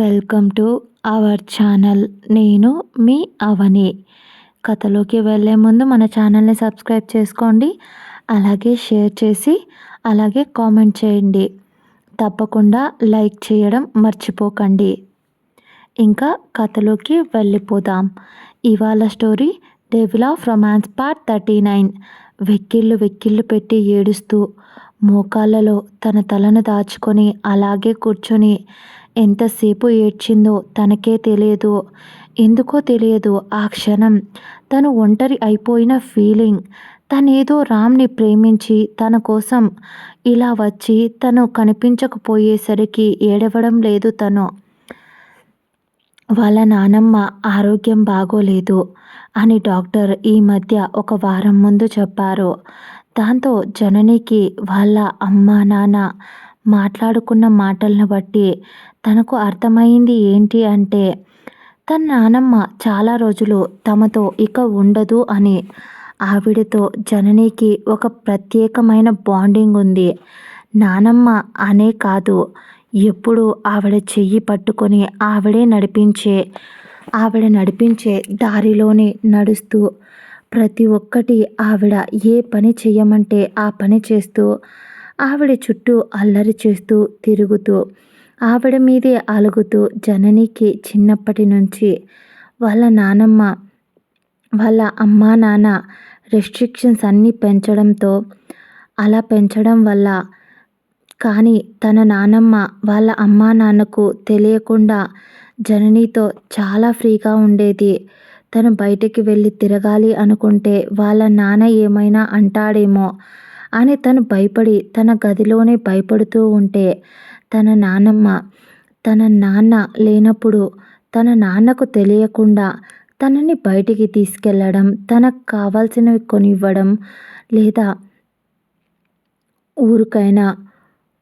Welcome to our channel. నేను మీ అవని. కథలోకి వెళ్ళే ముందు మన ఛానల్ని సబ్స్క్రైబ్ చేసుకోండి. అలాగే షేర్ చేసి అలాగే కామెంట్ చేయండి. తప్పకుండా లైక్ చేయడం మర్చిపోకండి. ఇంకా కథలోకి వెళ్ళిపోదాం. ఇవాళ story devil of romance part thirty nine. వెక్కిళ్ళు వెక్కిళ్ళు పెట్టి ఏడుస్తూ మోకాళ్ళలో తన తలను దాచుకొని అలాగే కూర్చొని ఎంతసేపు ఏడ్చిందో తనకే తెలియదు. ఎందుకో తెలియదు. ఆ క్షణం తను ఒంటరి అయిపోయిన ఫీలింగ్. తనేదో రామ్ని ప్రేమించి తన కోసం ఇలా వచ్చి తను కనిపించకపోయేసరికి ఏడవడం లేదు తను. వాళ్ళ నానమ్మ ఆరోగ్యం బాగోలేదు అని డాక్టర్ ఈ మధ్య ఒక వారం ముందు చెప్పారు. దాంతో జననికి వాళ్ళ అమ్మ నాన్న మాట్లాడుకున్న మాటలను బట్టి తనకు అర్థమైంది ఏంటి అంటే తన నానమ్మ చాలా రోజులు తమతో ఇక ఉండదు అని. ఆవిడతో జననికి ఒక ప్రత్యేకమైన బాండింగ్ ఉంది. నానమ్మ అనే కాదు ఎప్పుడు ఆవిడ చెయ్యి పట్టుకొని ఆవిడే నడిపించే ఆవిడ నడిపించే దారిలోనే నడుస్తూ ప్రతి ఒక్కటి ఆవిడ ఏ పని చేయమంటే ఆ పని చేస్తూ ఆవిడ చుట్టూ అల్లరి చేస్తూ తిరుగుతూ ఆవిడ మీదే అలుగుతూ జననికి చిన్నప్పటి నుంచి వాళ్ళ నానమ్మ వాళ్ళ అమ్మా నాన్న రెస్ట్రిక్షన్స్ అన్నీ పెంచడంతో అలా పెంచడం వల్ల కానీ తన నానమ్మ వాళ్ళ అమ్మా నాన్నకు తెలియకుండా జననితో చాలా ఫ్రీగా ఉండేది. తను బయటికి వెళ్ళి తిరగాలి అనుకుంటే వాళ్ళ నాన్న ఏమైనా అంటాడేమో అని తను భయపడి తన గదిలోనే భయపడుతూ ఉంటే తన నానమ్మ తన నాన్న లేనప్పుడు తన నాన్నకు తెలియకుండా తనని బయటికి తీసుకెళ్ళడం తనకు కావాల్సినవి కొనివ్వడం లేదా ఊరికైనా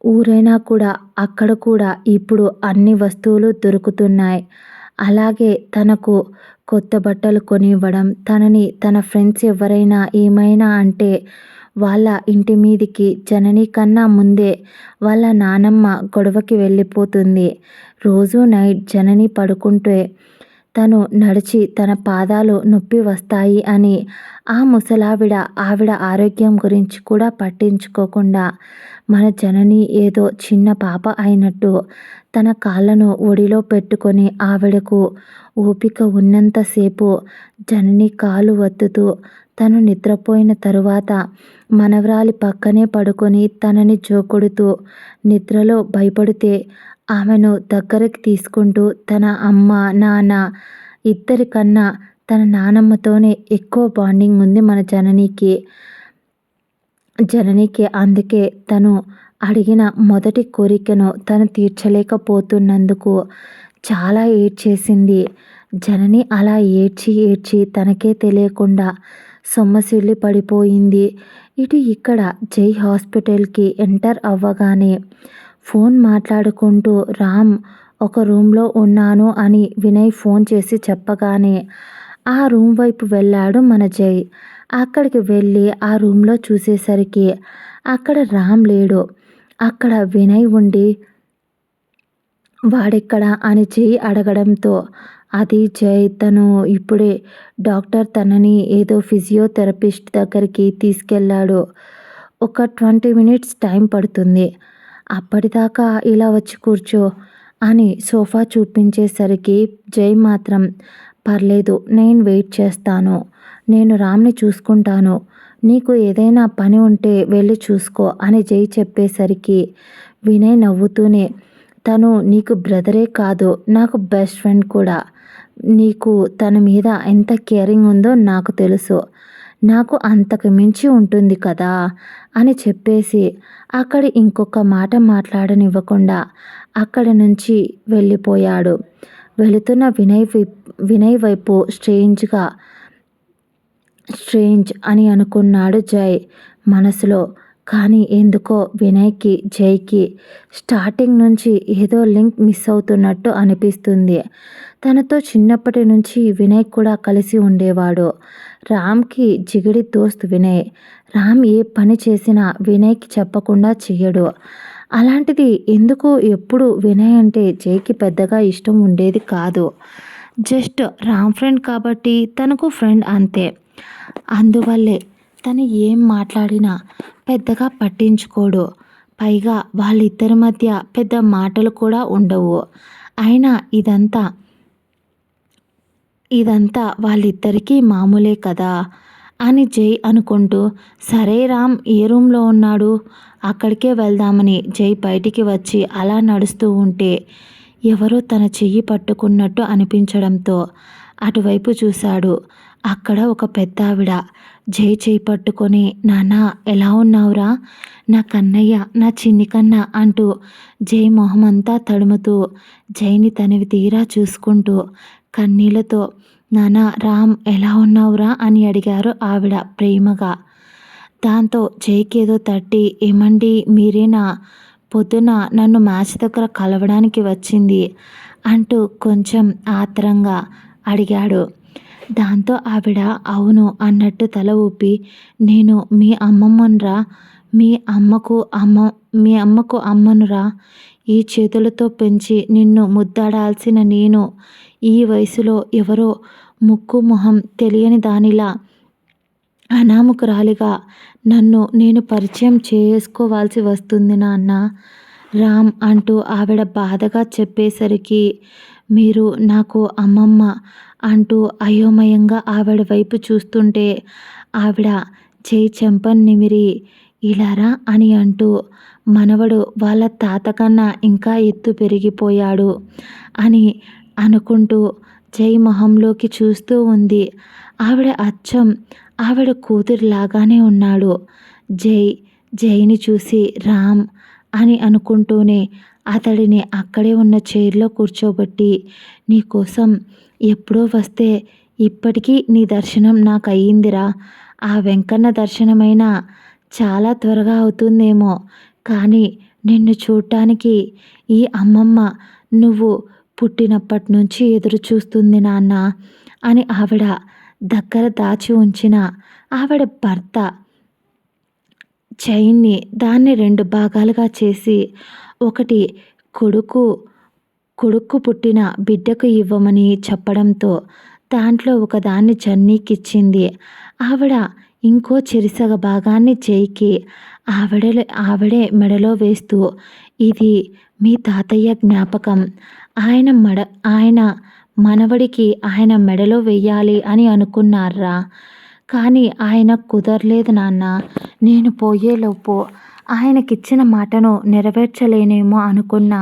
ఊరైనా కూడా అక్కడ కూడా ఇప్పుడు అన్ని వస్తువులు దొరుకుతున్నాయి. అలాగే తనకు కొత్త బట్టలు కొనివ్వడం తనని తన ఫ్రెండ్స్ ఎవరైనా ఏమైనా అంటే వాళ్ళ ఇంటి మీదికి జనని కన్నా ముందే వాళ్ళ నానమ్మ గొడవకి వెళ్ళిపోతుంది. రోజు నైట్ జనని పడుకుంటే తను నడిచి తన పాదాలు నొప్పి వస్తాయి అని ఆ ముసలావిడ ఆవిడ ఆరోగ్యం గురించి కూడా పట్టించుకోకుండా మన జనని ఏదో చిన్న పాప అయినట్టు తన కాళ్ళను ఒడిలో పెట్టుకొని ఆవిడకు ఓపిక ఉన్నంతసేపు జనని కాలు వత్తుతూ తను నిద్రపోయిన తరువాత మనవరాలి పక్కనే పడుకొని తనని జోకొడుతూ నిద్రలో భయపడితే ఆమెను దగ్గరికి తీసుకుంటూ తన అమ్మ నాన్న ఇద్దరికన్నా తన నానమ్మతోనే ఎక్కువ బాండింగ్ ఉంది మన జననికి. జననికి అందుకే తను అడిగిన మొదటి కోరికను తను తీర్చలేకపోతున్నందుకు చాలా ఏడ్చేసింది. జనని అలా ఏడ్చి ఏడ్చి తనకే తెలియకుండా సొమ్మసిల్లి పడిపోయింది. ఇటు ఇక్కడ జై హాస్పిటల్కి ఎంటర్ అవ్వగానే ఫోన్ మాట్లాడుకుంటూ రామ్ ఒక రూమ్లో ఉన్నాను అని వినయ్ ఫోన్ చేసి చెప్పగానే ఆ రూమ్ వైపు వెళ్ళాడు మన జై. అక్కడికి వెళ్ళి ఆ రూమ్లో చూసేసరికి అక్కడ రామ్ లేడు. అక్కడ వినయ్ ఉండి వాడెక్కడ? అని జై అడగడంతో అది జై తను ఇప్పుడే డాక్టర్ తనని ఏదో ఫిజియోథెరపిస్ట్ దగ్గరికి తీసుకెళ్ళాడు. ఒక ట్వంటీ మినిట్స్ టైం పడుతుంది. అప్పటిదాకా ఇలా వచ్చి కూర్చో అని సోఫా చూపించేసరికి జై మాత్రం పర్లేదు నేను వెయిట్ చేస్తాను. నేను రామ్ని చూసుకుంటాను. నీకు ఏదైనా పని ఉంటే వెళ్ళి చూసుకో అని జై చెప్పేసరికి వినయ్ నవ్వుతూనే తను నీకు బ్రదరే కాదు నాకు బెస్ట్ ఫ్రెండ్ కూడా. నీకు తన మీద ఎంత కేరింగ్ ఉందో నాకు తెలుసు. నాకు అంతకు మించి ఉంటుంది కదా? అని చెప్పేసి అక్కడ ఇంకొక మాట మాట్లాడనివ్వకుండా అక్కడి నుంచి వెళ్ళిపోయాడు. వెళుతున్న వినయ్ వినయ్ వైపు స్ట్రేంజ్గా స్ట్రేంజ్ అని అనుకున్నాడు జై మనసులో. కానీ ఎందుకో వినయ్కి జైకి స్టార్టింగ్ నుంచి ఏదో లింక్ మిస్ అవుతున్నట్టు అనిపిస్తుంది. తనతో చిన్నప్పటి నుంచి వినయ్ కూడా కలిసి ఉండేవాడు. రామ్కి జిగిడి దోస్త్ వినయ్. రామ్ ఏ పని చేసినా వినయ్కి చెప్పకుండా చెయ్యడు అలాంటిది ఎందుకు ఎప్పుడు వినయ్ అంటే జైకి పెద్దగా ఇష్టం ఉండేది కాదు. జస్ట్ రామ్ ఫ్రెండ్ కాబట్టి తనకు ఫ్రెండ్ అంతే. అందువల్లే తను ఏం మాట్లాడినా పెద్దగా పట్టించుకోడు. పైగా వాళ్ళిద్దరి మధ్య పెద్ద మాటలు కూడా ఉండవు. అయినా ఇదంతా ఇదంతా వాళ్ళిద్దరికీ మామూలే కదా? అని జై అనుకుంటూ సరే రామ్ ఏ రూమ్లో ఉన్నాడు? అక్కడికే వెళ్దామని జై బయటికి వచ్చి అలా నడుస్తూ ఉంటే ఎవరో తన చెయ్యి పట్టుకున్నట్టు అనిపించడంతో అటువైపు చూశాడు. అక్కడ ఒక పెద్ద ఆవిడ జై చేయి పట్టుకొని నాన్న ఎలా ఉన్నావురా? నా కన్నయ్య నా చిన్ని కన్న అంటూ జై మొహమంతా తడుముతూ జైని తనివి తీరా చూసుకుంటూ కన్నీళ్ళతో నానా రామ్ ఎలా ఉన్నావురా? అని అడిగారు ఆవిడ ప్రేమగా. దాంతో జైకేదో తట్టి ఏమండి మీరేనా? పొద్దున నన్ను మ్యాచ్ దగ్గర కలవడానికి వచ్చింది అంటూ కొంచెం ఆత్రంగా అడిగాడు. దాంతో ఆవిడ అవును అన్నట్టు తల ఊపి నేను మీ అమ్మమ్మనురా మీ అమ్మకు అమ్మ మీ అమ్మకు అమ్మనురా ఈ చేతులతో పెంచి నిన్ను ముద్దాడాల్సిన నేను ఈ వయసులో ఎవరో ముక్కు మొహం తెలియని దానిలా అనామకురాలిగా నన్ను నేను పరిచయం చేసుకోవాల్సి వస్తుంది నాన్న రామ్ అంటూ ఆవిడ బాధగా చెప్పేసరికి మీరు నాకు అమ్మమ్మ అంటూ అయోమయంగా ఆవిడ వైపు చూస్తుంటే ఆవిడ చేయి చెంపన్ నిమిరి ఇలారా అని అంటూ మనవడు వాళ్ళ తాత కన్నా ఇంకా ఎత్తు పెరిగిపోయాడు అని అనుకుంటూ జై మొహంలోకి చూస్తూ ఉంది. ఆవిడ అచ్చం ఆవిడ కూతురిలాగానే ఉన్నాడు. జై జైని చూసి రామ్ అని అనుకుంటూనే అతడిని అక్కడే ఉన్న చైర్లో కూర్చోబెట్టి నీకోసం ఎప్పుడో వస్తే ఇప్పటికీ నీ దర్శనం నాకు అయ్యిందిరా ఆ వెంకన్న దర్శనమైనా చాలా త్వరగా అవుతుందేమో. కానీ నిన్ను చూడటానికి ఈ అమ్మమ్మ నువ్వు పుట్టినప్పటి నుంచి ఎదురు చూస్తుంది నాన్న అని ఆవిడ దగ్గర దాచి ఉంచిన ఆవిడ భర్త చైన్ని దాన్ని రెండు భాగాలుగా చేసి ఒకటి కొడుకు కొడుకు పుట్టిన బిడ్డకు ఇవ్వమని చెప్పడంతో దాంట్లో ఒకదాన్ని జన్నీకిచ్చింది ఆవిడ ఇంకో చెరిసగ భాగాన్ని చేయికి ఆవిడ ఆవిడే మెడలో వేస్తూ ఇది మీ తాతయ్య జ్ఞాపకం. ఆయన మెడ ఆయన మనవడికి ఆయన మెడలో వెయ్యాలి అని అనుకున్నారా? కానీ ఆయన కుదరలేదు నాన్న. నేను పోయేలోపు ఆయనకిచ్చిన మాటను నెరవేర్చలేనేమో అనుకున్నా.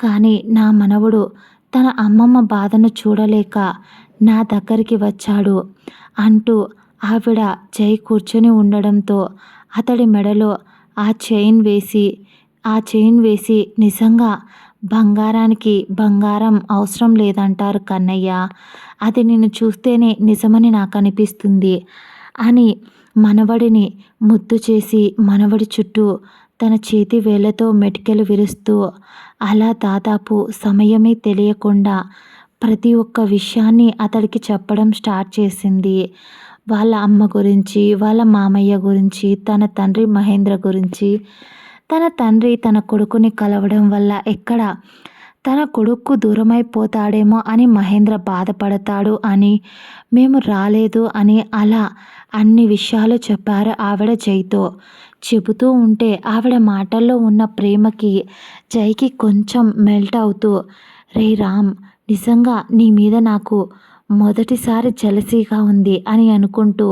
కానీ నా మనవడు తన అమ్మమ్మ బాధను చూడలేక నా దగ్గరికి వచ్చాడు అంటూ ఆవిడ చేయి కూర్చొని ఉండడంతో అతడి మెడలో ఆ చైన్ వేసి ఆ చైన్ వేసి నిజంగా బంగారానికి బంగారం అవసరం లేదంటారు కన్నయ్య. అది నిన్ను చూస్తేనే నిజమని నాకు అనిపిస్తుంది అని మనవడిని ముద్దు చేసి మనవడి చుట్టూ తన చేతి వేళ్ళతో మెటికెలు విరుస్తూ అలా దాదాపు సమయమే తెలియకుండా ప్రతి ఒక్క విషయాన్ని అతడికి చెప్పడం స్టార్ట్ చేసింది. వాళ్ళ అమ్మ గురించి వాళ్ళ మామయ్య గురించి తన తండ్రి మహేంద్ర గురించి తన తండ్రి తన కొడుకుని కలవడం వల్ల ఎక్కడ తన కొడుకు దూరమైపోతాడేమో అని మహేంద్ర బాధపడతాడు అని మేము రాలేదు అని అలా అన్ని విషయాలు చెప్పారు ఆవిడ జైతో. చెబుతూ ఉంటే ఆవిడ మాటల్లో ఉన్న ప్రేమకి జైకి కొంచెం మెల్ట్ అవుతూ రే రామ్ నిజంగా నీ మీద నాకు మొదటిసారి జలసీగా ఉంది అని అనుకుంటూ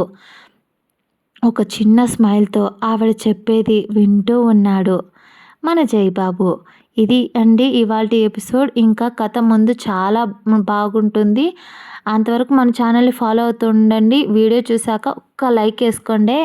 ఒక చిన్న స్మైల్తో ఆవిడ చెప్పేది వింటూ ఉన్నాడు. మన జైబాబు ఇది అండి ఇవాళ ఎపిసోడ్. ఇంకా కథ ముందు చాలా బాగుంటుంది. అంతవరకు మన ఛానల్ని ఫాలో అవుతుండండి వీడియో చూసాక ఒక్క లైక్ వేసుకోండి.